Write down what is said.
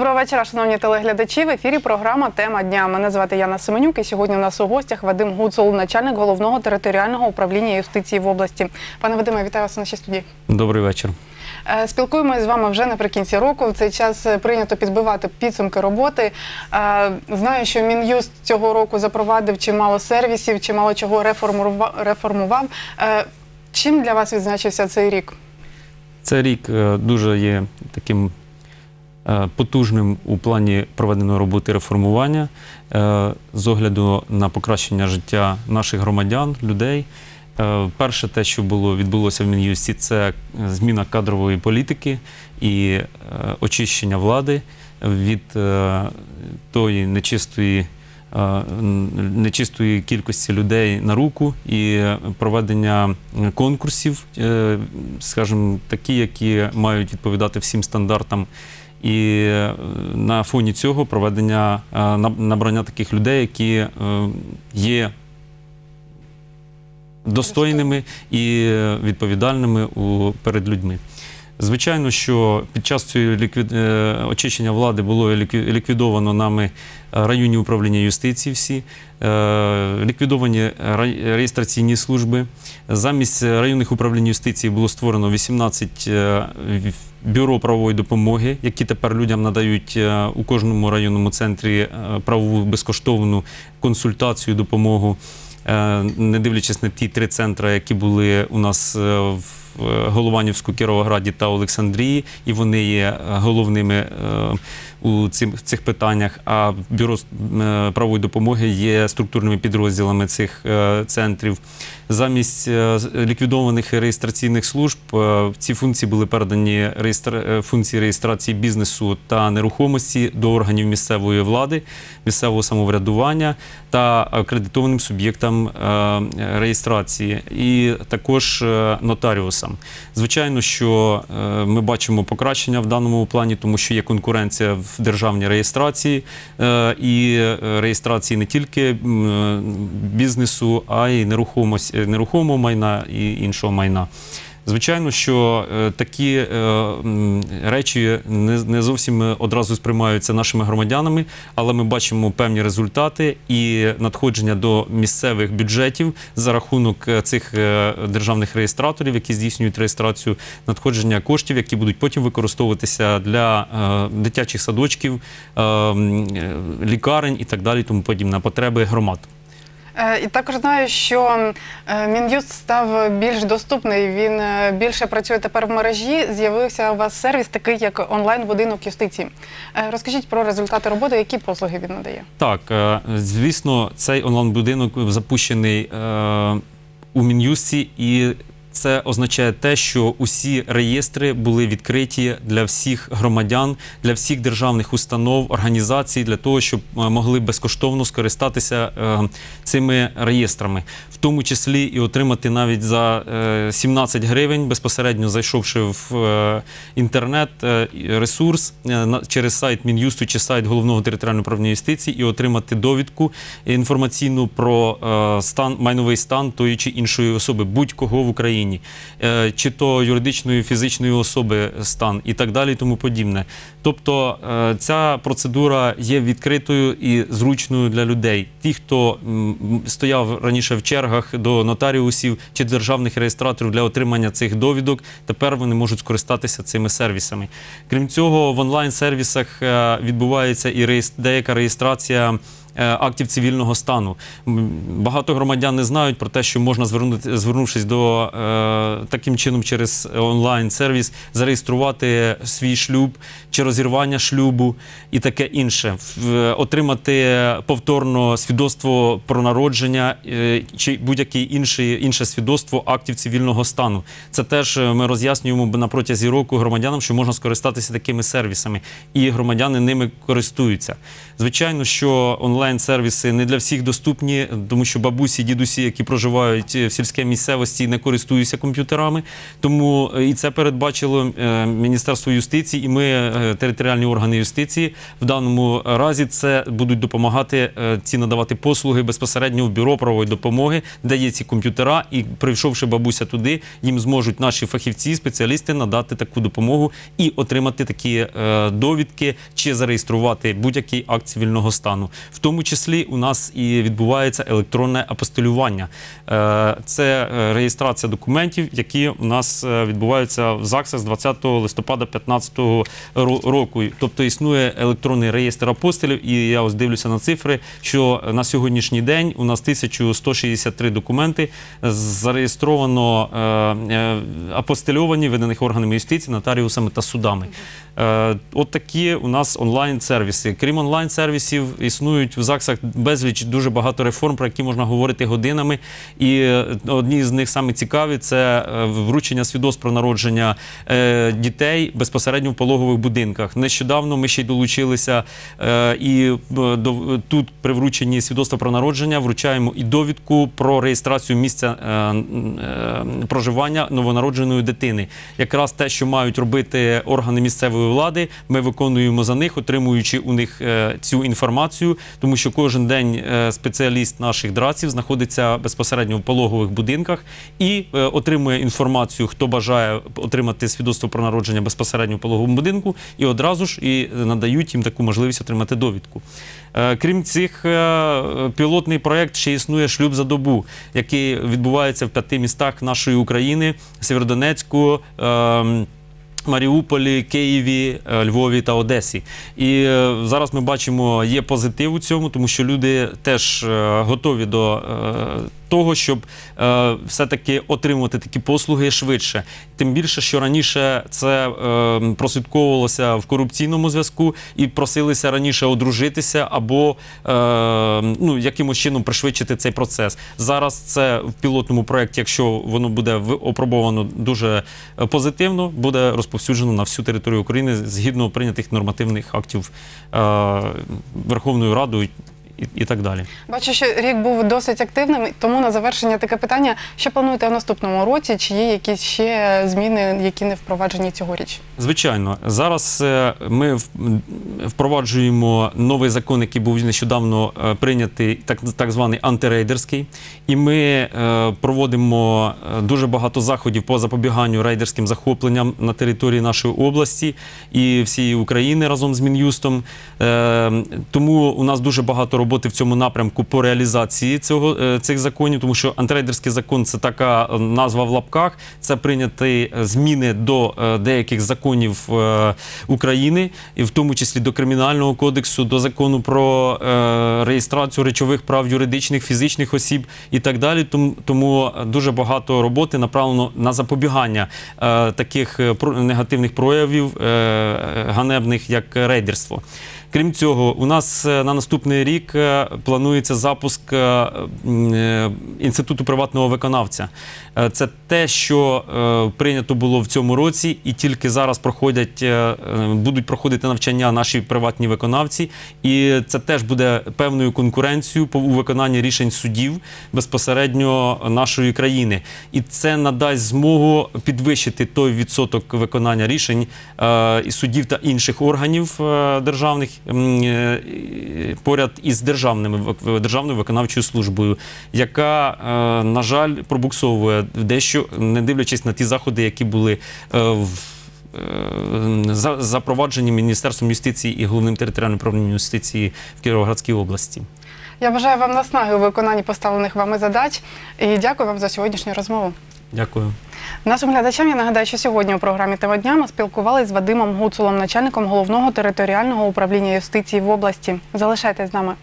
Доброго вечора, шановні телеглядачі. В ефірі програма Тема дня. Мене звати Яна Семенюк. І сьогодні у нас у гостях Вадим Гуцул, начальник головного територіального управління юстиції в області. Пане Вадиме, вітаю вас у нашій студії. Добрий вечір. Е, Спілкуємося з вами вже наприкінці року. В цей час е, прийнято підбивати підсумки роботи. Е, Знаю, що Мін'юст цього року запровадив чимало сервісів, чимало чого реформував. Чим для вас відзначився цей рік? Цей рік дуже є таким потужним у плані проведеної роботи реформування е, з огляду на покращення життя наших громадян, людей. Е, Перше, те, що було відбулося в Мін'юсті, це зміна кадрової політики і е, очищення влади від е, тої нечистої. е, Нечистої кількості людей на руку і проведення конкурсів, е, скажімо, такі, які мають відповідати всім стандартам. І е, на фоні цього проведення е, набрання таких людей, які е, є достойними і відповідальними перед людьми. Звичайно, що під час цього ліквід... е, очищення влади було лікві- ліквідовано нами е, районні управління юстиції всі, е, ліквідовані реєстраційні служби. Замість районних управлінь юстиції було створено 18 е, бюро правової допомоги, які тепер людям надають у кожному районному центрі правову безкоштовну консультацію, допомогу. Не дивлячись на ті три центри, які були у нас е, в е, Голованівську, Кіровограді та Олександрії, і вони є е, головними е, у цих питаннях. А бюро правової допомоги є структурними підрозділами цих центрів. Замість е, ліквідованих реєстраційних служб е, ці функції були передані реєстра... е, функції реєстрації бізнесу та нерухомості до органів місцевої влади, місцевого самоврядування та акредитованим суб'єктам реєстрації, і також нотаріусам. Звичайно, що ми бачимо покращення в даному плані, тому що є конкуренція в державній реєстрації і реєстрації не тільки бізнесу, а й нерухомості, нерухомого майна і іншого майна. Звичайно, що е, такі е, речі не, зовсім е, одразу сприймаються нашими громадянами, але ми бачимо певні результати і надходження до місцевих бюджетів за рахунок е, цих е, державних реєстраторів, які здійснюють реєстрацію надходження коштів, які будуть потім використовуватися для е, дитячих садочків, е, е, лікарень і так далі, тому подібне потреби громад. Е, І також знаю, що е, Мін'юст став більш доступний. Він е, більше працює тепер в мережі. З'явився у вас сервіс, такий як онлайн-будинок юстиції. Розкажіть про результати роботи, які послуги він надає. Так, звісно, цей онлайн-будинок запущений у Мін'юсті, і це означає те, що усі реєстри були відкриті для всіх громадян, для всіх державних установ, організацій, для того, щоб е, могли безкоштовно скористатися е, цими реєстрами, в тому числі і отримати навіть за е, 17 гривень, безпосередньо зайшовши в е, інтернет ресурс на- через сайт Мін'юсту чи сайт головного територіального управління юстиції і отримати довідку інформаційну про стан майновий стан тої чи іншої особи, будь-кого в Україні, е, чи то юридичної фізичної особи стан і так далі, і тому подібне. Тобто е, ця процедура є відкритою і зручною для людей. Ті, хто стояв раніше в чергах до нотаріусів чи державних реєстраторів для отримання цих довідок, тепер вони можуть скористатися цими сервісами. Крім цього, в онлайн-сервісах е, відбувається і деяка реєстрація. Е, Актів цивільного стану багато громадян не знають про те, що можна звернути, звернувшись до е, таким чином через онлайн-сервіс, зареєструвати свій шлюб чи розірвання шлюбу і таке інше, отримати повторно свідоцтво про народження е, чи будь-яке інше, інше свідоцтво актів цивільного стану. Це теж ми роз'яснюємо на протязі року громадянам, що можна скористатися такими сервісами, і громадяни ними користуються. Звичайно, що онлайн онлайн-сервіси не для всіх доступні, тому що бабусі, дідусі, які проживають в сільській місцевості, не користуються комп'ютерами. Тому е, і це передбачило е, Міністерство юстиції, і ми, е, територіальні органи юстиції, в даному разі це будуть допомагати е, ці надавати послуги безпосередньо в бюро правової допомоги, де є ці комп'ютера, і прийшовши бабуся туди, їм зможуть наші фахівці, спеціалісти надати таку допомогу і отримати такі е, довідки чи зареєструвати будь-який акт цивільного стану. В тому числі у нас і відбувається електронне апостилювання. Е, це е, реєстрація документів, які у нас е, відбуваються в ЗАГСах з 20 листопада 2015 ро- року. Тобто існує електронний реєстр апостолів, і я ось дивлюся на цифри, що на сьогоднішній день у нас 1163 документи зареєстровано апостильовані, виданих органами юстиції, нотаріусами та судами. Е, От такі у нас онлайн-сервіси. Крім онлайн-сервісів, існують в ЗАГСах безліч дуже багато реформ, про які можна говорити годинами. І е, одні з них саме цікаві це е, вручення свідоцтв про народження дітей безпосередньо в пологових будинках. Нещодавно ми ще й долучилися і тут при врученні свідоцтва про народження вручаємо і довідку про реєстрацію місця проживання новонародженої дитини. Якраз те, що мають робити органи місцевої влади, ми виконуємо за них, отримуючи у них е, цю інформацію, тому що кожен день е, спеціаліст наших драців знаходиться безпосередньо в пологових будинках і е, отримує інформацію, хто бажає отримати свідоцтво про народження безпосередньо в пологовому будинку, і одразу ж і надають їм таку можливість отримати довідку. Крім цих, пілотний проєкт ще існує шлюб за добу, який відбувається в п'яти містах нашої України: Сєвєродонецьку. Маріуполі, Києві, е, Львові та Одесі. І е, зараз ми бачимо, є позитив у цьому, тому що люди теж е, готові до того, щоб е, все-таки отримувати такі послуги швидше. Тим більше, що раніше це е, прослідковувалося в корупційному зв'язку і просилися раніше одружитися або е, ну, якимось чином пришвидшити цей процес. Зараз це в пілотному проєкті, якщо воно буде опробовано дуже е, позитивно, буде розповсюджено на всю територію України згідно прийнятих нормативних актів е, Верховною Радою і, і так далі. Бачу, що рік був досить активним, тому на завершення таке питання: що плануєте в наступному році? Чи є якісь ще зміни, які не впроваджені цьогоріч? Звичайно, зараз е, ми впроваджуємо новий закон, який був нещодавно е, прийнятий, так, так званий антирейдерський. І ми е, проводимо дуже багато заходів по запобіганню рейдерським захопленням на території нашої області і всієї України разом з Мін'юстом. Тому у нас дуже багато роботи в цьому напрямку по реалізації цього, е, цих законів, тому що антирейдерський закон це така е, назва в лапках. Це прийняті е, зміни до деяких законів України, і в тому числі до кримінального кодексу, до закону про реєстрацію речових прав юридичних, фізичних осіб і так далі. Тому, дуже багато роботи направлено на запобігання таких негативних проявів ганебних, як рейдерство. Крім цього, у нас е, на наступний рік е, планується запуск е, інституту приватного виконавця. Це те, що прийнято було в цьому році, і тільки зараз проходять, будуть проходити навчання наші приватні виконавці, і це теж буде певною конкуренцією у виконанні рішень судів безпосередньо нашої країни. І це надасть змогу підвищити той відсоток виконання рішень і суддів та інших органів державних поряд із державними державною виконавчою службою, яка, е, на жаль, пробуксовує дещо, не дивлячись на ті заходи, які були. е, в- е, Запроваджені Міністерством юстиції і головним територіальним управлінням юстиції в Кіровоградській області. Я бажаю вам наснаги у виконанні поставлених вами задач і дякую вам за сьогоднішню розмову. Дякую. Нашим глядачам я нагадаю, що сьогодні у програмі «Тема дня» ми спілкувалися з Вадимом Гуцулом, начальником головного територіального управління юстиції в області. Залишайтесь з нами.